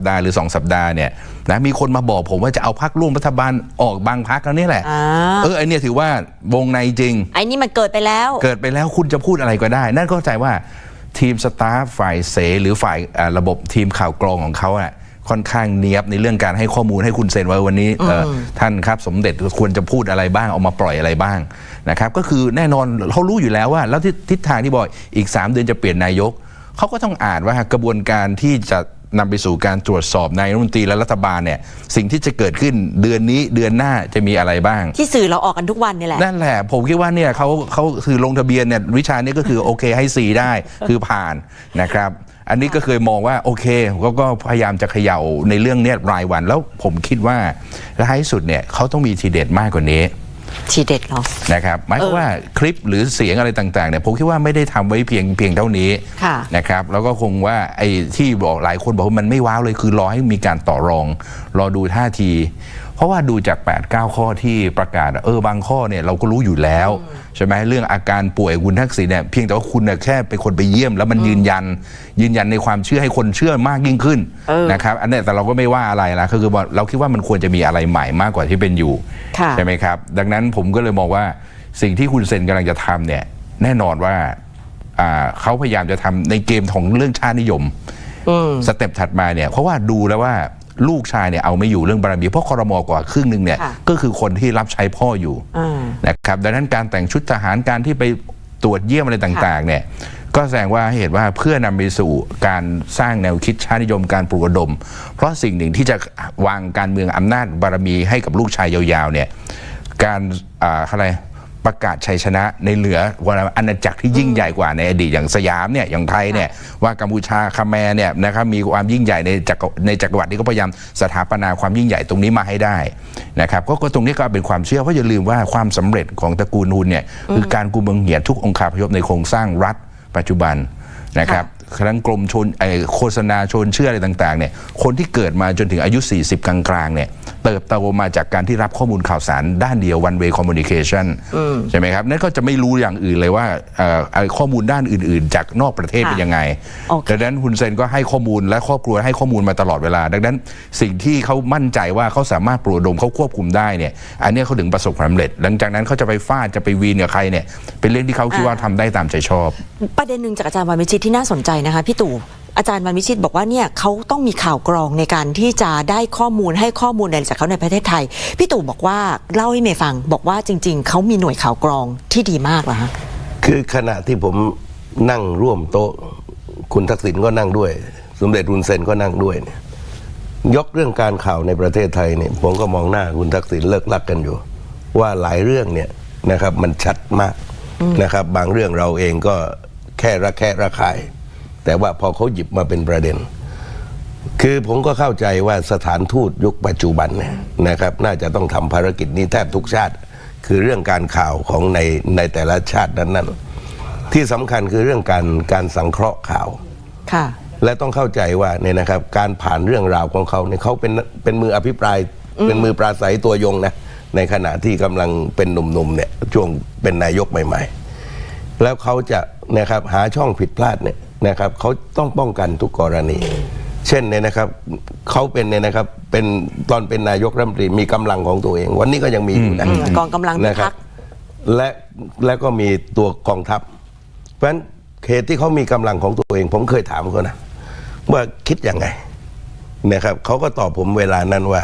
สัปดาห์หรือสองสัปดาห์เนี่ยนะมีคนมาบอกผมว่าจะเอาพักร่วมรัฐบาลออกบางพักแล้วนี่แหละ อ่า เออไอเนี่ยถือว่าวงในจริง ไอ้นี่มันเกิดไปแล้ว เกิดไปแล้วคุณจะพูดอะไรก็ได้ นั่นก็เข้าใจว่าทีมสตาฟฝ่ายเสหรือฝ่ายอ่าระบบทีมข่าวกรองของเขาอะค่อนข้างเนียบในเรื่องการให้ข้อมูลให้คุณเซ็นไว้วันนี้เอ่ออท่านครับสมเด็จควรจะพูดอะไรบ้างเอามาปล่อยอะไรบ้างนะครับก็คือแน่นอนเขารู้อยู่แล้วว่า แล้วที่ทิศทางที่บอกอีก 3 เดือนจะเปลี่ยนนายกเขาก็ต้องอ่านว่ากระบวนการที่จะ นำไปสู่การตรวจสอบนายกรัฐมนตรีและรัฐบาลเนี่ยสิ่งที่จะเกิดขึ้นเดือนนี้เดือนหน้าจะมีอะไรบ้าง ที่สื่อเราออกกันทุกวันนี่แหละ นั่นแหละผมคิดว่าเนี่ยเขาเขาคือลงทะเบียนเนี่ยวิชานี้ก็คือโอเคให้4ได้คือผ่านนะครับ อันนี้ก็เคยมองว่าโอเคเขาก็พยายามจะเขย่าในเรื่องเนี้ยรายวันแล้วผมคิดว่าท้ายสุดเนี่ยเขาต้องมีทีเด็ดมากกว่านี้ ทีเด็ดเหรอ นะครับหมายความว่าคลิปหรือเสียงอะไรต่างๆเนี่ยผมคิดว่าไม่ได้ทำไว้เพียงเพียงเท่านี้ค่ะ นะครับแล้วก็คงว่าไอ้ที่บอกหลายคนบอกว่ามันไม่ว้าวเลยคือรอให้มีการต่อรอง รอดูท่าที เพราะว่าดูจาก 8 9 ข้อที่ประกาศอะเออบางข้อเนี่ยเราก็รู้อยู่แล้ว ใช่ไหมเรื่องอาการป่วยคุณทักษิณเนี่ยเพียงแต่ว่าคุณเนี่ยแค่เป็นคนไปเยี่ยม แล้วมันยืนยัน ยืนยันในความเชื่อให้คนเชื่อมากยิ่งขึ้นเออนะครับอันเนี้ยแต่เราก็ไม่ว่าอะไรนะคือว่าเราคิดว่ามันควรจะมีอะไรใหม่มากกว่าที่เป็นอยู่ค่ะใช่ไหมครับ ดังนั้นผมก็เลยมองว่าสิ่งที่คุณเซนกำลังจะทำเนี่ยแน่นอนว่าอ่าเขาพยายามจะทำในเกมของเรื่องชาตินิยมอืมสเต็ปถัดมาเนี่ยเพราะว่าดูแล้วว่า ลูกชายเนี่ยเอาไม่อยู่เรื่องบารมีเพราะคอรมอกว่าครึ่งหนึ่งเนี่ยค่ะก็คือคนที่รับใช้พ่ออยู่อ่านะครับดังนั้นการแต่งชุดทหารการที่ไปตรวจเยี่ยมอะไรต่างๆเนี่ยก็แสดงว่าให้เห็นว่าเพื่อนำไปสู่การสร้างแนวคิดชาตินิยมการปลุกระดม เพราะสิ่งหนึ่งที่จะวางการเมืองอำนาจบารมีให้กับลูกชายยาวๆเนี่ยการอ่าอะไร ประกาศชัยชนะในเหลือวอาณาจักรที่ยิ่งใหญ่กว่าในอดีตอย่างสยามเนี่ยอย่างไทยเนี่ยว่ากัมพูชาคาแมร์เนี่ยนะครับมีความยิ่งใหญ่ในจักรในจักรวรรดินี้ก็พยายามสถาปนาความยิ่งใหญ่ตรงนี้มาให้ได้นะครับก็ตรงนี้ก็เป็นความเชื่อเพราะอย่าลืมว่าความสำเร็จของตระกูลฮุนเนี่ยคือการกุมเมืองเหียนทุกองค์คาพยพในโครงสร้างรัฐปัจจุบันนะครับครั้งกรมชนโฆษณาชนเชื่ออะไรต่างๆเนี่ยคนที่เกิดมาจนถึงอายุ 40 กลางๆเนี่ย เติบโตมาจากการที่รับข้อมูลข่าวสารด้านเดียว one way communication ใช่ไหมครับ นั่นก็จะไม่รู้อย่างอื่นเลยว่าเอ่อไอ้ข้อมูลด้านอื่น ๆ จากนอกประเทศค่ะเป็นยังไงโอเคดังนั้นฮุนเซนก็ให้ข้อมูลและครอบครัวให้ข้อมูลมาตลอดเวลา ดังนั้นสิ่งที่เขามั่นใจว่าเขาสามารถปลุกระดมเขาควบคุมได้เนี่ยอันเนี้ยเขาถึงประสบความสำเร็จ หลังจากนั้นเขาจะไปฟาดจะไปวีนกับใครเนี่ยเป็นเรื่องที่เขาคิดว่าทำได้ตามใจชอบ ประเด็นหนึ่งจากอาจารย์วันวิชิตที่น่าสนใจนะคะพี่ตู่อาจารย์วันวิชิตบอกว่าเนี่ยเขาต้องมีข่าวกรองในการที่จะได้ข้อมูลให้ข้อมูลอะไรจากเขาในประเทศไทย พี่ตู่บอกว่าเล่าให้เมย์ฟังบอกว่าจริง ๆเขามีหน่วยข่าวกรองที่ดีมากเหรอฮะคือขณะที่ผมนั่งร่วมโต๊ะ คุณทักษิณก็นั่งด้วย สมเด็จรุนเซนก็นั่งด้วยเนี่ยยกเรื่องการข่าวในประเทศไทยเนี่ยผมก็มองหน้าคุณทักษิณเลิกลักกันอยู่ ว่าหลายเรื่องเนี่ยนะครับมันชัดมากนะครับ บางเรื่องเราเองก็แค่ระแคะระคาย แต่ว่าพอเขาหยิบมาเป็นประเด็น คือผมก็เข้าใจว่าสถานทูตยุคปัจจุบันเนี่ยนะครับ น่าจะต้องทำภารกิจนี้แทบทุกชาติ คือเรื่องการข่าวของในในแต่ละชาตินั้นๆ ที่สำคัญคือเรื่องการการสังเคราะห์ข่าวค่ะและต้องเข้าใจว่าเนี่ยนะครับการผ่านเรื่องราวของเขาเนี่ยเขาเป็นเป็นมืออภิปราย เป็นมือปราศัยตัวยงนะในขณะที่กำลังเป็นหนุ่มๆเนี่ยช่วงเป็นนายกใหม่ ๆ แล้วเขาจะนะครับหาช่องผิดพลาดเนี่ย นะครับเขาต้องป้องกันทุกกรณี เช่นเนี่ยนะครับเขาเป็นเนี่ยนะครับเป็นตอนเป็นนายกรัฐมนตรีมีกำลังของตัวเอง วันนี้ก็ยังมีอยู่นะอืมกองกำลังพิทักษ์นะครับและและก็มีตัวกองทัพ เพราะฉะนั้นเหตุที่เขามีกำลังของตัวเอง ผมเคยถามเขานะว่าคิดยังไงนะครับเขาก็ตอบผมเวลานั้นว่า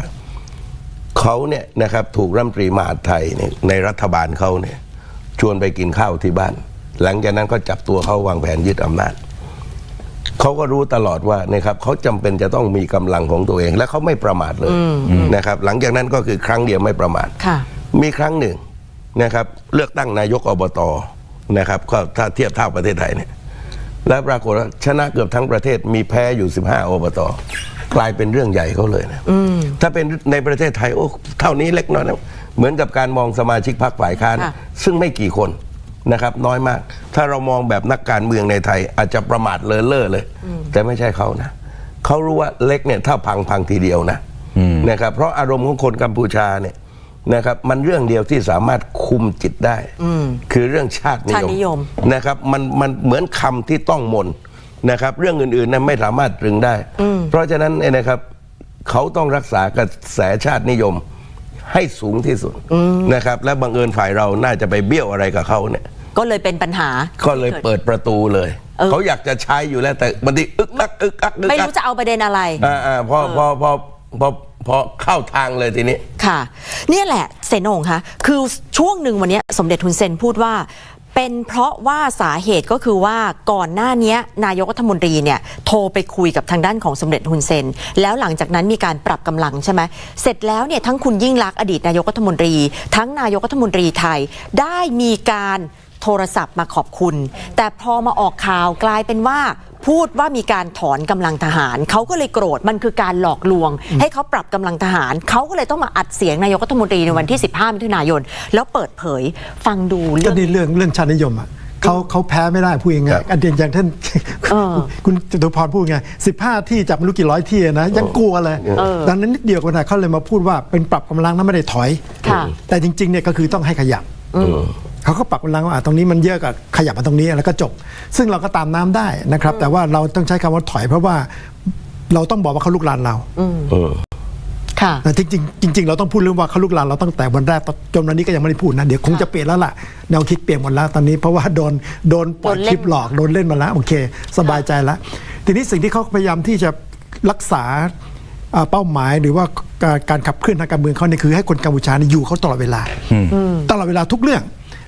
เขาเนี่ยนะครับถูกรัฐมนตรีมหาดไทยเนี่ยในรัฐบาลเขาเนี่ยชวนไปกินข้าวที่บ้าน หลังจากนั้นก็จับตัวเขาวางแผนยึดอำนาจ เขาก็รู้ตลอดว่านะครับเขาจำเป็นจะต้องมีกำลังของตัวเอง และเขาไม่ประมาทเลยนะครับ หลังจากนั้นก็คือครั้งเดียวไม่ประมาทค่ะมีครั้งหนึ่งนะครับ เลือกตั้งนายกอบตนะครับก็ถ้าเทียบเท่าประเทศไทยเนี่ยและปรากฏว่าชนะเกือบทั้งประเทศมีแพ้อยู่ 15 อบตกลายเป็นเรื่องใหญ่เขาเลยนะถ้าเป็นในประเทศไทยโอ้เท่านี้เล็กน้อยนะเหมือนกับการมองสมาชิกพรรคฝ่ายค้านค่ะซึ่งไม่กี่คน นะครับน้อยมาก ถ้าเรามองแบบนักการเมืองในไทย อาจจะประมาทเลอเล่อเลย แต่ไม่ใช่เขานะเขารู้ว่าเล็กเนี่ยถ้าพังพังทีเดียวนะนะครับเพราะอารมณ์ของคนกัมพูชาเนี่ยนะครับมันเรื่องเดียวที่สามารถคุมจิตได้คือเรื่องชาตินิชาตินิยมนะครับมันมันเหมือนคำที่ต้องมนนะครับ เรื่องอื่นๆนั้นไม่สามารถตรึงได้ เพราะฉะนั้นเนี่ยนะครับเขาต้องรักษากระแสชาตินิยมให้สูงที่สุดนะครับ และบังเอิญฝ่ายเราน่าจะไปเบี้ยวอะไรกับเขาเนี่ย ก็เลยเป็นปัญหาก็เลยเปิดประตูเลยเออเขาอยากจะใช้อยู่แล้วแต่บางทีอึกอักอึกอักอึกไม่อักรู้จะเอาประเด็นอะไรอ่าอ่าพอพอพอพอพอเข้าทางเลยทีนี้ค่ะเนี่ยแหละเซนงคะคือช่วงหนึ่งวันเนี้ยสมเด็จทุนเซนพูดว่าเป็นเพราะว่าสาเหตุก็คือว่าก่อนหน้าเนี้ยนายกรัฐมนตรีเนี่ยโทรไปคุยกับทางด้านของสมเด็จทุนเซน แล้วหลังจากนั้นมีการปรับกำลังใช่ไหมเสร็จแล้วเนี่ยทั้งคุณยิ่งลักษณ์อดีตนายกรัฐมนตรี ทั้งนายกรัฐมนตรีไทยได้มีการ โทรศัพท์มาขอบคุณ แต่พอมาออกข่าวกลายเป็นว่าพูดว่ามีการถอนกำลังทหาร เขาก็เลยโกรธมันคือการหลอกลวง ให้เขาปรับกำลังทหาร เขาก็เลยต้องมาอัดเสียงนายกรัฐมนตรีในวันที่ 15มิถุนายน แล้วเปิดเผยฟังดูก็เรื่องในเรื่องเรื่องชาตินิยมอะเขาเขาแพ้ไม่ได้พูดยังไงครับอันเดียอย่างท่านเออคุณจตุพรพูดไงสิบห้าที่จับไม่รู้กี่ร้อยที่นะยังกลัวเลยดังนั้นนิดเดียวกันนะเขาเลยมาพูดว่าเป็นปรับกำลังนั้นไม่ได้ถอยค่ะแต่จริงๆเนี่ยก็คือต้องให้ขยับ เขาก็ปรับกำลังว่าอะตรงนี้มันเยอะกับขยับมาตรงนี้แล้วก็จบ ซึ่งเราก็ตามน้ำได้นะครับ แต่ว่าเราต้องใช้คำว่าถอย เพราะว่าเราต้องบอกว่าเขาลุกลานเราค่ะ แต่จริงๆจริง ๆ เราต้องพูดเรื่องว่าเขาลุกลานเราตั้งแต่วันแรกจนวันนี้ก็ยังไม่ได้พูดนะ เดี๋ยวคงจะเปลี่ยนแล้วล่ะแนวคิดเปลี่ยนหมดแล้วตอนนี้เพราะว่าโดนโดนปล่อยโดนเล่น คลิปหลอกโดนเล่นมาแล้วโอเค สบายใจแล้ว ทีนี้สิ่งที่เขาพยายามที่จะรักษาอ่าเป้าหมายหรือว่าการการขับเคลื่อนทางการเมืองเขาเนี่ยคือให้คนกัมพูชาเนี่ยอยู่เขาตลอดเวลาตลอดเวลาทุกเรื่อง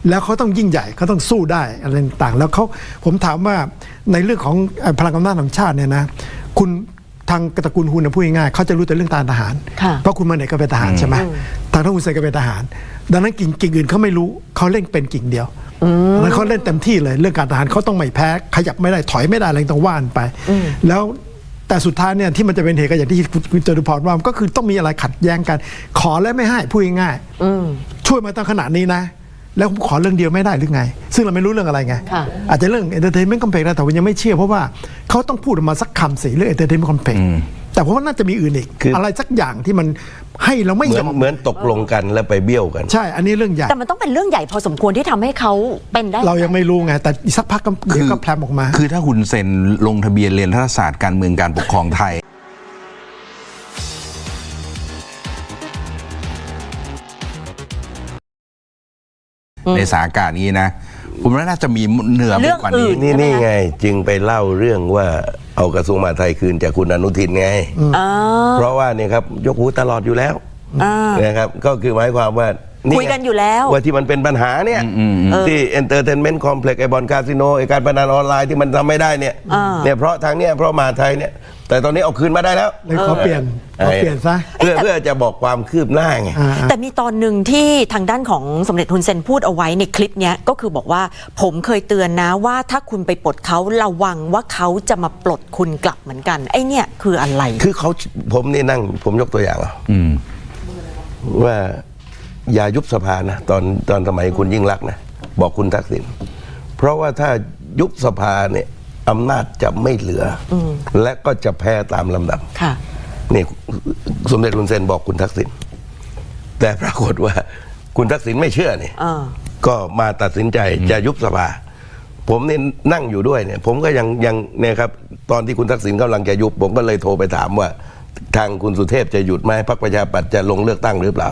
แล้วเขาต้องยิ่งใหญ่เขาต้องสู้ได้อะไรต่างๆแล้วเขาผมถามว่าในเรื่องของเอ่อพลังอำนาจของชาติเนี่ยนะคุณทางตระกูลฮุนนะพูดง่ายๆเขาจะรู้แต่เรื่องการทหารค่ะเพราะคุณมาไหนก็เป็นทหารใช่ไหมทางท่านคุณเซนก็เป็นทหาร ดังนั้นกิ่งกิ่งอื่นเขาไม่รู้เขาเล่นเป็นกิ่งเดียวดังนั้นเขาเล่นเต็มที่เลยเรื่องการทหารเขาต้องไม่แพ้ ขยับไม่ได้ถอยไม่ได้อะไรต้องว่านไป แล้วแต่สุดท้ายเนี่ยที่มันจะเป็นเหตุก็อย่างที่คุณจตุพรว่าก็คือต้องมีอะไรขัดแย้งกัน ขอและไม่ให้พูดง่ายๆช่วยมาตั้งขนาดนี้นะ แล้วผมขอเรื่องเดียวไม่ได้หรือไง ซึ่งเราไม่รู้เรื่องอะไรไง ค่ะ อาจจะเรื่อง entertainment complex นะแต่ผมยังไม่เชื่อเพราะว่าเขาต้องพูดออกมาสักคำสิเรื่อง entertainment complex แต่ผมว่าน่าจะมีอื่นอีก คือออะไรสักอย่างที่มันให้เราไม่เหมืยอนอมเหมือนตกลงกันแล้วไปเบี้ยวกัน ใช่อันนี้เรื่องใหญ่ แต่มันต้องเป็นเรื่องใหญ่พอสมควรที่ทำให้เขาเป็นได้ เรายังไม่รู้ไง แต่อีกสักพักก็เดี๋ยวก็แพรมออกมา คือถ้าคุณเซ็นลงทะเบียนเรียนรัฐศาสตร์การเมืองการปกครองไทย ในสถานการณ์นี้นะผมว่าน่าจะมีเหนือไปกว่านี้เรื่องอื่นี่ใช่ไหมนี่คะไง จึงไปเล่าเรื่องว่าเอากระทรวงมหาดไทยคืนจากคุณอนุทินไงอ่าเพราะว่าเนี่ยครับยกหูตลอดอยู่แล้วอ่านะครับก็คือหมายความว่าคุยกันอยู่แล้ว ว่าที่มันเป็นปัญหาเนี่ย ที่ entertainment complex ไอบอลคาสิโนไอการพนันออนไลน์ที่มันทำไม่ได้เนี่ยอ่าเนี่ยเพราะทางเนี้ยเพราะมหาดไทยเนี่ย แต่ตอนนี้เอาคืนมาได้แล้ว เลยขอเปลี่ยนขอเปลี่ยนซะ เพื่อเพื่อจะบอกความคืบหน้าไงอ่าแต่มีตอนหนึ่งที่ทางด้านของสมเด็จทุนเซนพูดเอาไว้ในคลิปเนี้ยก็คือบอกว่าผมเคยเตือนนะว่าถ้าคุณไปปลดเขาระวังว่าเขาจะมาปลดคุณกลับเหมือนกัน ไอ้เนี่ยคืออะไร คือเขาผมนี่นั่ง ผมยกตัวอย่างอะอืมว่าอย่ายุบสภานะตอนตอนสมัยคุณยิ่งรักษณ์นะบอกคุณทักษิณเพราะว่าถ้ายุบสภาเนี่ย อำนาจจะไม่เหลืออและก็จะแพ้ตามลำดับค่ะ นี่สมเด็จคุณเซนบอกคุณทักษิณแต่ปรากฏว่าคุณทักษิณไม่เชื่อเนี่ยอ่า ก็มาตัดสินใจจะยุบสภา ผมนี่นั่งอยู่ด้วยเนี่ย ผมก็ยังยังเนี่ยครับ ตอนที่คุณทักษิณกำลังจะยุบ ผมก็เลยโทรไปถามว่า ทางคุณสุเทพจะหยุดไหมพรรคประชาธิปัตย์จะลงเลือกตั้งหรือเปล่า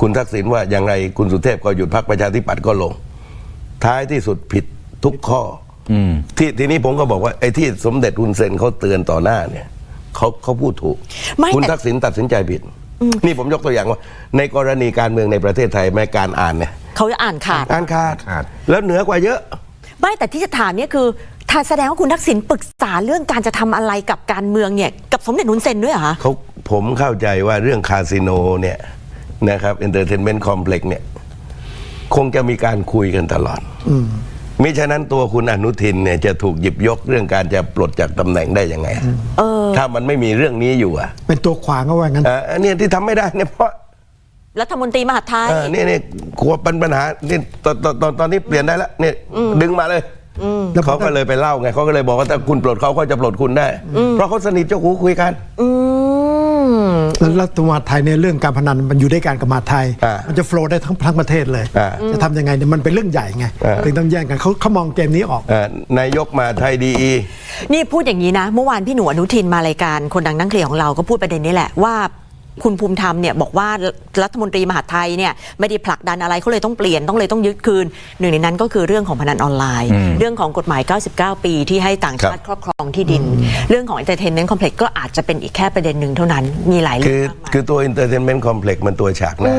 คุณทักษิณว่ายังไงคุณสุเทพก็หยุดพรรคประชาธิปัตย์ก็ลง ท้ายที่สุดผิดทุกข้ออ ที่ทีนี้ผมก็บอกว่าไอ้ที่สมเด็จอุนเซนเขาเตือนต่อหน้าเนี่ยเขาเขาพูดถูก ไม่คุณแต่ ทักษิณตัดสินใจผิด นี่ผมยกตัวอย่างว่า ในกรณีการเมืองในประเทศไทยแม้การอ่านเนี่ยเขาจะอ่านขาด อ่านขาด ขาด แล้วเหนือกว่าเยอะ ไม่แต่ที่จะถามเนี่ยคือถ้าแสดงว่าคุณทักษิณปรึกษาเรื่องการจะทำอะไรกับการเมืองเนี่ย กับสมเด็จทุนเซนด้วยเหรอคะ เขาผมเข้าใจว่าเรื่องคาสิโนเนี่ยนะครับเอนเตอร์เทนเมนต์คอมเพล็กซ์เนี่ย คงจะมีการคุยกันตลอด มิฉะนั้นตัวคุณอนุทินเนี่ยจะถูกหยิบยกเรื่องการจะปลดจากตำแหน่งได้ยังไงอะถ้ามันไม่มีเรื่องนี้อยู่อะเป็นตัวขวางก็ว่างั้น อะอันเนี้ยที่ทำไม่ได้เนี่ยเพราะรัฐมนตรีมหาดไทย เออเนี่ยเนี่ยกลัวเป็นปัญหานี่ตอนตอนตอนตอนนี้เปลี่ยนได้แล้วเนี่ยดึงมาเลยเขาก็เลยไปเล่าไงเขาก็เลยบอกว่าถ้าคุณปลดเขาก็จะปลดคุณได้ เพราะเขาสนิทเจ้าหูคุยกัน อืมแล้ว รัฐมหาดไทยในยเรื่องการพนันมันอยู่ด้วยกันกับมหาดไทยอ่ามัมันจะโฟล์ได้ทั้งทั้งประเทศเลยอ่าจะทำยังไงเนี่ยมันเป็นเรื่องใหญ่ไงอ่าถึงต้องแย่งกันเขาเขามองเกมนี้ออกเอ่อนายกมาไทยดีนี่พูดอย่างนี้นะ เมื่อวานพี่หนูอนุทินมารายการคนดังนั่งเคลียร์ของเราก็พูดประเด็นนี้แหละว่า คุณภูมิธรรมเนี่ยบอกว่ารัฐมนตรีมหาดไทยเนี่ยไม่ได้ผลักดันอะไรเขาเลยต้องเปลี่ยนต้องเลยต้องยึดคืน หนึ่งในนั้นก็คือเรื่องของพนันออนไลน์ เรื่องของกฎหมาย 99 ปีที่ให้ต่างชาติครอบครองที่ดิน เรื่องของ entertainment complex ก็อาจจะเป็นอีกแค่ประเด็นหนึ่งเท่านั้นมีหลายๆเรื่คือองมากมายคือตัว Entertainment Complex มันตัวฉากหน้า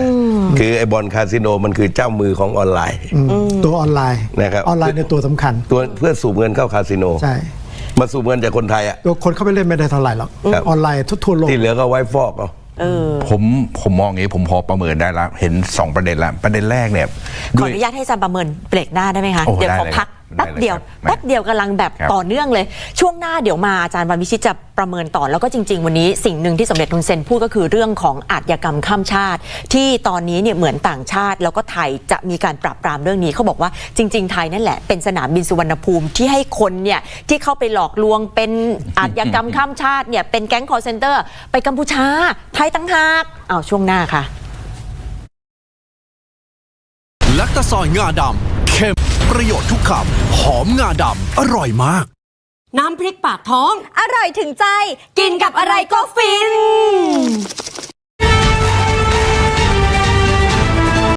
คือไอ้บอลคาสิโนมันคือเจ้ามือของออนไลน์ ตัวออนไลน์นะครับออนไลน์ในยตัวสำคัญ ตัวเพื่อสูบเงินเข้าคาสิโนใช่มาสูบเงินจากคนไทยอะตัวคนเข้าไปเล่นไม่ได้เท่าไหร่หรอกครับออนไลน์ทั่วๆโลกที่เหลือก็ไว้ฟอกเอา ผมผมมองอย่างนี้ผมพอประเมินได้แล้วเห็นสองประเด็นละประเด็นแรกเนี่ยขด้อวยอนุญาตให้อาจารย์ประเมินเบรกหน้าได้ไหมคะ โอ้เดี๋ยวได้ขอเลยพักได้ แป๊บเดียวเลยครับแป๊บเดียวกำลังแบบครับต่อเนื่องเลย ช่วงหน้าเดี๋ยวมาอาจารย์วันวิชิตจะประเมินต่อแล้วก็จริง ๆ วันนี้สิ่งหนึ่งที่สมเด็จทุนเซนพูดก็คือเรื่องของอาชญากรรมข้ามชาติ ที่ตอนนี้เนี่ยเหมือนต่างชาติ แล้วก็ไทยจะมีการปราบปรามเรื่องนี้เขาบอกว่าจริง ๆ ไทยนั่นแหละเป็นสนามบินสุวรรณภูมิที่ให้คนเนี่ยที่เข้าไปหลอกลวงเป็นอาชญากรรมข้ามชาติเนี่ยเป็นแก๊งคอร์เซนเตอร์ ไปกัมพูชาไทยตั้งหากเอาช่วงหน้าค่ะลักตะซอยงาดำเค็ม ประโยชน์ทุกคำหอมงาดำอร่อยมาก น้ำพริกปากท้อง อร่อยถึงใจ กินกับอะไรก็ฟิน